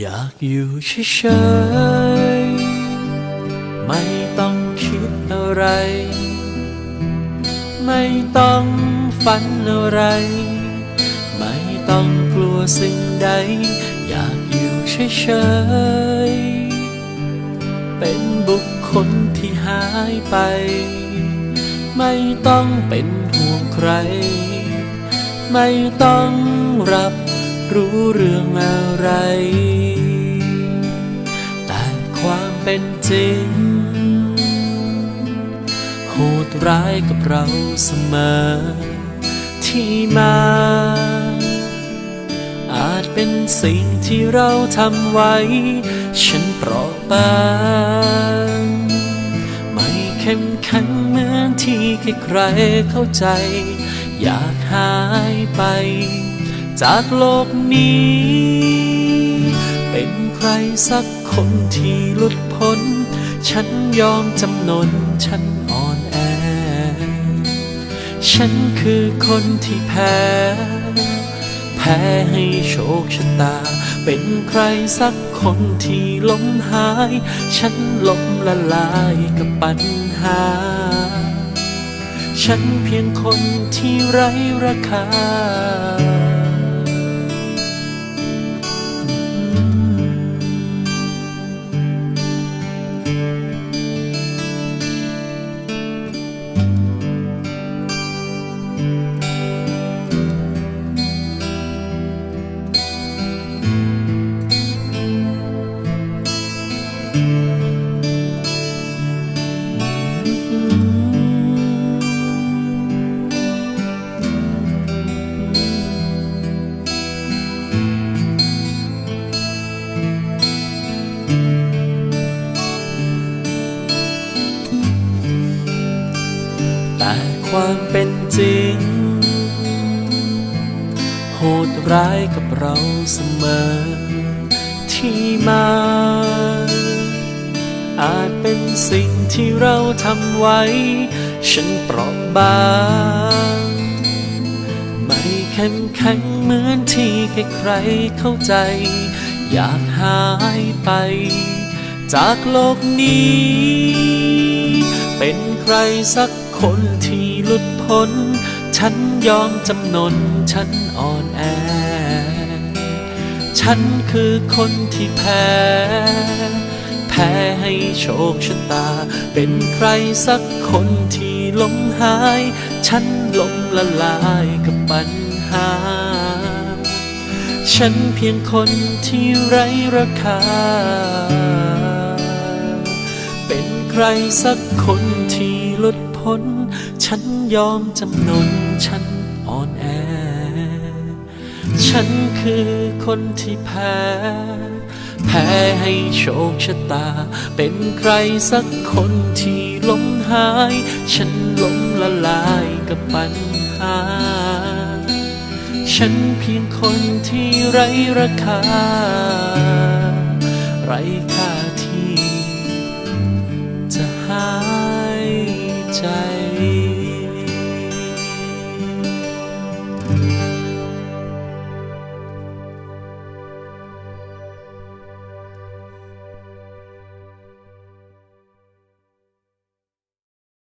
อยากอยู่เฉยๆ ไม่ต้องคิดอะไร ไม่ต้องฝันอะไร ไม่ต้องกลัวสิ่งใด อยากอยู่เฉยๆ เป็นบุคคลที่หายไป ไม่ต้องเป็นห่วงใคร ไม่ต้องรับ รู้เรื่องอะไร แต่ความเป็นจริง โหดร้ายกับเราเสมอ ที่มา อาจเป็นสิ่งที่เราทำไว้ ฉันเปราะบางไม่เข้มแข็งเหมือนที่ใครเข้าใจ อยากหายไป จากโลกนี้ เป็นใครสักคนที่หลุดพ้น ฉันยอมจำนนฉันอ่อนแอ ฉันคือคนที่แพ้ แพ้ให้โชคชะตา เป็นใครสักคนที่ล้มหาย ฉันล้มละลายกับปัญหา ฉันเพียงคนที่ไร้ราคา แต่ความเป็นจริง โหดร้ายกับเราเสมอที่มา เป็นสิ่งที่เราทำไว้ ฉันเปราะบาง ไม่เข้มแข็งเหมือนที่ใครๆเข้าใจ อยากหายไป จากโลกนี้ เป็นใครสักคนที่หลุดพ้น ฉันยอมจำนน ฉันอ่อนแอ ฉันคือคนที่แพ้ แพ้ให้โชคชะตา เป็นใครสักคนที่ล้มหาย ฉันล้มละลายกับปัญหา ฉันเพียงคนที่ไร้ราคา เป็นใครสักคนที่หลุดพ้น ฉันยอมจำนนฉันอ่อนแอ ฉันคือคนที่แพ้ พ้ให้โชคชะตา เป็นใครสักคนที่ล้มหาย ฉันล้มละลายกับปัญหา ฉันเพียงคนที่ไร้ราคาไร้ค่า